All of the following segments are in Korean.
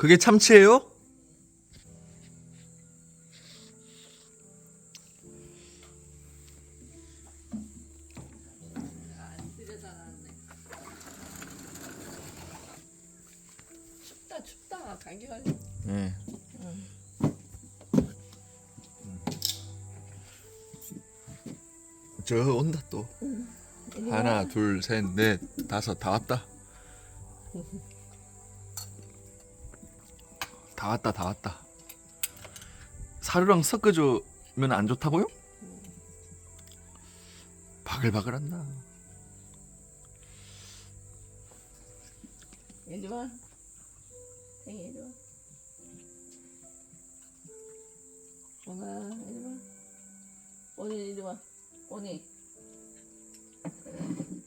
그게 참치예요? 춥다 춥다 감기 걸려. 네. 저 온다 또. 하나, 와. 둘, 셋, 넷, 다섯 다 왔다. 다 왔다, 다 왔다. 사료랑 섞어주면 안 좋다고요? 바글바글한다. 이리 와. 땡이 이리 와. 오나 이리 와. 오니 이리 와. 오니.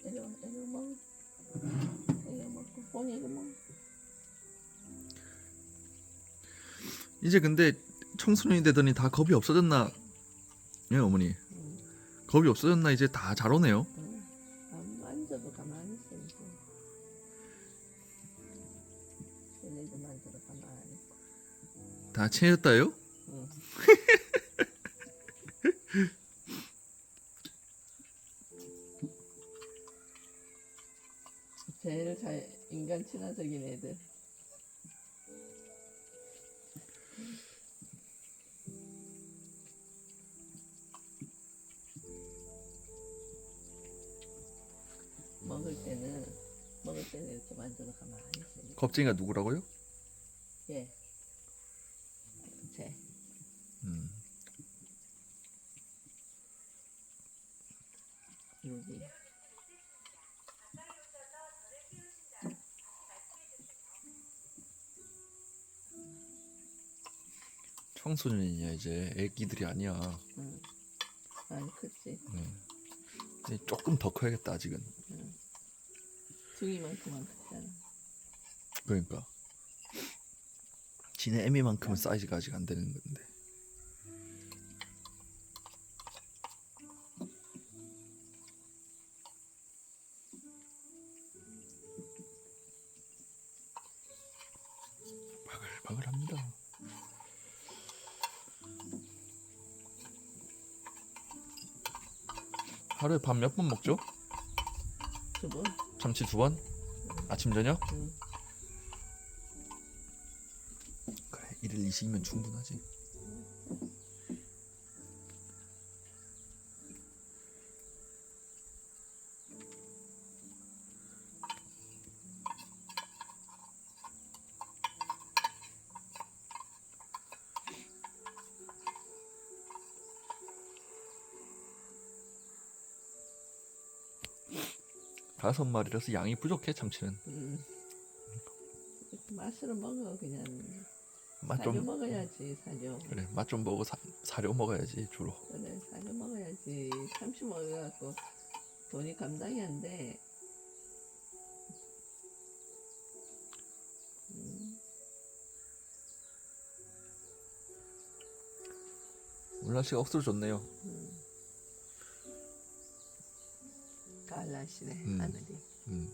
이리 와. 이리 와. 이리 와. 오니 이리 먹 이제 근데 청소년이 되더니 다 겁이 없어졌나? 예, 어머니. 겁이 없어졌나? 이제 다 잘 오네요. 다 친해졌다요? 응. 제일 잘 인간 친화적인 애들. 먹을 때는 먹을 때는 이렇게 만져도 가만히 있어. 겁쟁이가 누구라고요? 예. 제. 음. 여기. 청소년이냐 이제 애기들이 아니야. 응. 많이 컸지. 이제 조금 더 커야겠다 아직은. 중이만큼만 컸잖아. 그러니까. 지네 애미만큼은 사이즈가 아직 안 되는 건데. 바글바글합니다. 하루에 밥 몇 번 먹죠? 두 번? 참치 두 번? 아침 저녁? 응. 그래 일일 이식이면 충분하지. 다섯 마리라서 양이 부족해 참치는. 음. 맛으로 먹어 그냥. 맛 사료 좀 먹어야지 사료. 그래 맛좀 보고 사, 사료 먹어야지 주로. 그래 사료 먹어야지. 참치 먹어갖고 돈이 감당이 안 돼. 음. 오늘 날씨가 억수로 좋네요. 가 발라시네 음. 하늘이. 음.